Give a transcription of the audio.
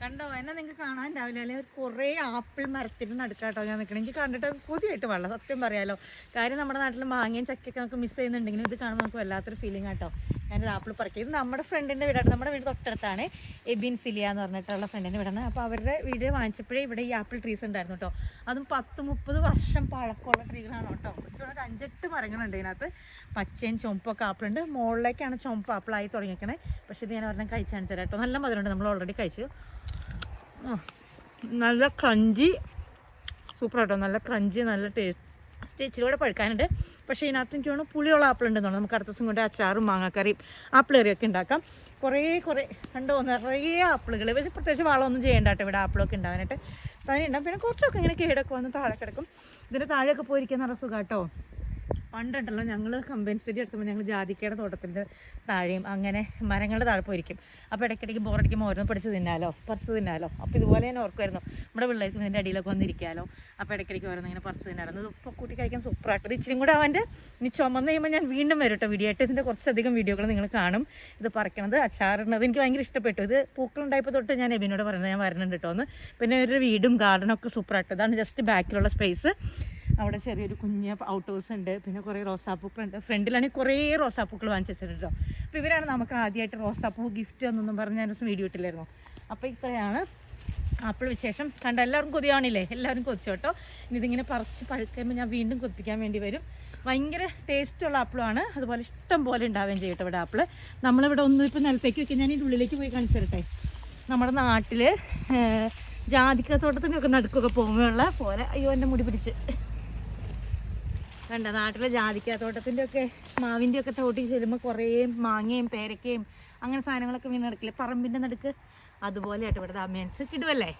കണ്ടോ? എന്നെ നിങ്ങൾക്ക് കാണാനുണ്ടാവില്ല അല്ലെങ്കിൽ കുറേ ആപ്പിൾ മരത്തിന് നടുക്കാട്ടോ ഞാൻ നിൽക്കണം എനിക്ക് കണ്ടിട്ട് പുതിയായിട്ട് വെള്ളം സത്യം പറയാലോ. കാര്യം നമ്മുടെ നാട്ടിൽ മാങ്ങയും ചക്കയൊക്കെ നമുക്ക് മിസ് ചെയ്യുന്നുണ്ടെങ്കിലും ഇത് കാണുമ്പോൾ നമുക്ക് വല്ലാത്തൊരു ഫീലിംഗ് ആട്ടോ ഞാനൊരു ആപ്പിൾ പറക്കി. ഇത് നമ്മുടെ ഫ്രണ്ടിന്റെ വീടാണ്. നമ്മുടെ വീട് തൊട്ടടുത്താണ്. എബിൻ സിലിയ എന്ന് പറഞ്ഞിട്ടുള്ള ഫ്രണ്ടിന്റെ വീടാണ്. അപ്പോൾ അവരുടെ വീട് വാങ്ങിച്ചപ്പോഴേ ഇവിടെ ഈ ആപ്പിൾ ട്രീസ് ഉണ്ടായിരുന്നു കേട്ടോ അതും പത്ത് മുപ്പത് വർഷം പഴക്കമുള്ള ട്രീകളാണ് കേട്ടോ ഒരു അഞ്ചെട്ട് മരങ്ങളുണ്ട് ഇതിനകത്ത്. പച്ചയും ചുമപ്പൊക്കെ ആപ്പിളുണ്ട് മുകളിലേക്കാണ് ചുമപ്പ് ആപ്പിളായി തുടങ്ങിയേക്കണേ. പക്ഷേ ഇത് ഞാൻ ഒരെണ്ണം കഴിച്ചാണ് കേട്ടോ നല്ല മധുരമുണ്ട്. നമ്മൾ ഓൾറെഡി കഴിച്ചു. നല്ല ക്രഞ്ചി സൂപ്പർ കേട്ടോ നല്ല ക്രഞ്ചി നല്ല ടേസ്റ്റ് ഇച്ചിരി കൂടെ പഴുക്കാനുണ്ട്. പക്ഷേ ഇതിനകത്ത് എനിക്ക് തോന്നുന്നു പുളിയുള്ള ആപ്പിൾ ഉണ്ടെന്ന് നമുക്ക് അടുത്ത ദിവസം കൊണ്ട് അച്ചാറും മാങ്ങാക്കറിയും ആപ്പിൾ കറിയൊക്കെ ഉണ്ടാക്കാം. കുറേ കുറേ കണ്ടോ നിറയെ ആപ്പിളുകൾ വലിയ പ്രത്യേകിച്ച് വളമൊന്നും ചെയ്യേണ്ട കേട്ടോ ഇവിടെ ആപ്പിളൊക്കെ ഉണ്ടാകാനായിട്ട്. തന്നെ ഉണ്ടാകും പിന്നെ കുറച്ചൊക്കെ ഇങ്ങനെ കേടൊക്കെ വന്ന് താഴെ കിടക്കും. ഇതിന്റെ താഴെയൊക്കെ പോയിരിക്കാൻ നല്ല സുഖം കേട്ടോ പണ്ടുണ്ടല്ലോ ഞങ്ങൾ കമ്പനി സ്റ്റഡി എടുത്തുമ്പോൾ ഞങ്ങൾ ജാതിക്കയുടെ തോട്ടത്തിന്റെ താഴെയും അങ്ങനെ മരങ്ങളുടെ താഴെ പോയിരിക്കും. അപ്പോൾ ഇടയ്ക്കിടയ്ക്ക് ബോറടിക്കുമ്പോൾ ഓരോന്ന് പിടിച്ച് തിന്നാലോ പറിച്ച് തിന്നാലോ. അപ്പോൾ ഇതുപോലെ തന്നെ ഓർക്കുമായിരുന്നു നമ്മുടെ പിള്ളേർക്ക് ഇതിന്റെ അടിയിലൊക്കെ വന്നിരിക്കാലോ. അപ്പോൾ ഇടയ്ക്കിടയ്ക്ക് ഓരോന്ന് ഇങ്ങനെ പറിച്ച് ഇത് ഇപ്പോൾ കൂട്ടി കഴിക്കാൻ സൂപ്പറായിട്ട് ഇത് ഇച്ചിരി കൂടെ അവന്റെ ഇനി ചുമന്ന് കഴിയുമ്പോൾ ഞാൻ വീണ്ടും വരട്ടോ വീഡിയോ ഇതിന്റെ കുറച്ചധികം വീഡിയോകൾ നിങ്ങൾ കാണും. ഇത് പറിക്കണത് അച്ചാറിടുന്നത് എനിക്ക് ഭയങ്കര ഇഷ്ടപ്പെട്ടു. ഇത് പൂക്കളുണ്ടായപ്പോൾ തൊട്ട് ഞാൻ എബിനോട് പറയുന്നത് ഞാൻ വരണുണ്ട് കേട്ടോ എന്ന്. പിന്നെ ഒരു വീടും ഗാർഡനൊക്കെ സൂപ്പറായിട്ട് ഇതാണ് ജസ്റ്റ് ബാക്കിലുള്ള സ്പേസ് അവിടെ ചെറിയൊരു കുഞ്ഞ് ഔട്ട് ഹൗസ് ഉണ്ട്. പിന്നെ കുറേ റോസാപ്പൂക്കളുണ്ട് ഫ്രണ്ടിലാണെങ്കിൽ കുറേ റോസാപ്പൂക്കൾ വാങ്ങിച്ചു വെച്ചിട്ടുണ്ട്? കേട്ടോ അപ്പോൾ ഇവരാണ് നമുക്ക് ആദ്യമായിട്ട് റോസാപ്പൂ ഗിഫ്റ്റ് എന്നൊന്നും പറഞ്ഞ് ഞാൻ ദിവസം വീഡിയോ ഇട്ടില്ലായിരുന്നു. അപ്പോൾ ഇത്രയാണ് ആപ്പിൾ വിശേഷം. കണ്ട എല്ലാവർക്കും കൊതിയാണില്ലേ എല്ലാവരും കൊതിച്ചു കേട്ടോ? ഇതിങ്ങനെ പറിച്ച് പഴുക്കുമ്പോൾ ഞാൻ വീണ്ടും കൊതിപ്പിക്കാൻ വേണ്ടി വരും. ഭയങ്കര ടേസ്റ്റുള്ള ആപ്പിളാണ് അതുപോലെ ഇഷ്ടം പോലെ ഉണ്ടാവുകയും ചെയ്യട്ടെ ഇവിടെ ആപ്പിൾ നമ്മളിവിടെ ഒന്നും ഇപ്പോൾ നിലത്തേക്ക് വെക്കാൻ ഞാൻ ഇതിന്റെ ഉള്ളിലേക്ക് പോയി കാണിച്ചു തരട്ടെ. നമ്മുടെ നാട്ടിൽ ജാതിക്കത്തോട്ടത്തിനൊക്കെ ഒക്കെ നടുക്കൊക്കെ പോകുമ്പോഴുള്ള പോലെ. അയ്യോ എന്റെ മുടി പിടിച്ച്. കണ്ട നാട്ടിലെ ജാതിക്ക തോട്ടത്തിന്റെ ഒക്കെ മാവിന്റെ ഒക്കെ തോട്ടി ചെല്ലുമ്പോൾ കുറേ മാങ്ങയും പേരക്കയും അങ്ങനെ സാധനങ്ങളൊക്കെ വീണ് നടക്കില്ലേ? പറമ്പിന്റെ നടുക്ക് അതുപോലെ ആയിട്ട് ഇവിടെ ദാമ്യാൻസ് കിടുവല്ലേ?